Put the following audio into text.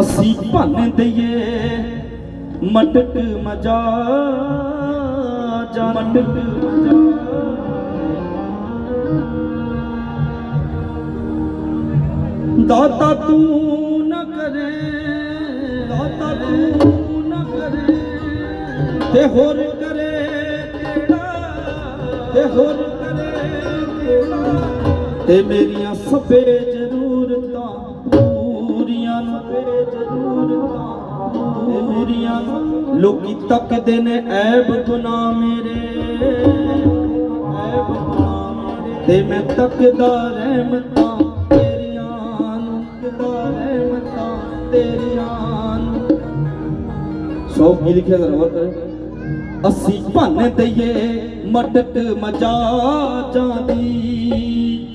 ਅਸੀਂ ਭੰਨ ਦਈਏ, ਮਟਕ ਮਜਾ ਜਾ ਮਟਕ ਮਜਾ। ਦਾਤਾ ਤੂੰ ਨਾ ਕਰੇ, ਦਾਤਾ ਤੂੰ ਨਾ ਕਰੇ, ਤੇ ਹੋਰ ਤੇ ਹੋਰ ਕਰੇ ਤੇ ਮੇਰੀਆਂ ਸਭੇ ਜ਼ਰੂਰਤਾਂ ਪੂਰੀਆਂ ਸਭੇ ਜ਼ਰੂਰਤਾਂ ਪੂਰੀਆਂ ਲੋਕੀ ਤੱਕਦੇ ਨੇ ਐਬ ਗੁਨਾਹ ਮੇਰੇ। ਐਬ ਗੁਨਾਹ ਤੇ ਮੈਂ ਤੱਕਦਾ ਰਹਿਮਤਾਂ ਤੇਰੀਆਂ ਨੂੰ। ਤੱਕਦਾ ਰਹਿਮਤਾਂ ਤੇਰੀਆਂ ਨੂੰ। ਸੋ ਕੀ ਲਿਖਿਆ ਜ਼ਰਾ ਹੋਰ ਕਰ। ਅਸੀਂ ਭੰਨ ਦਈਏ ਮਦਦ ਮਜਾ ਜਾਂਦੀ।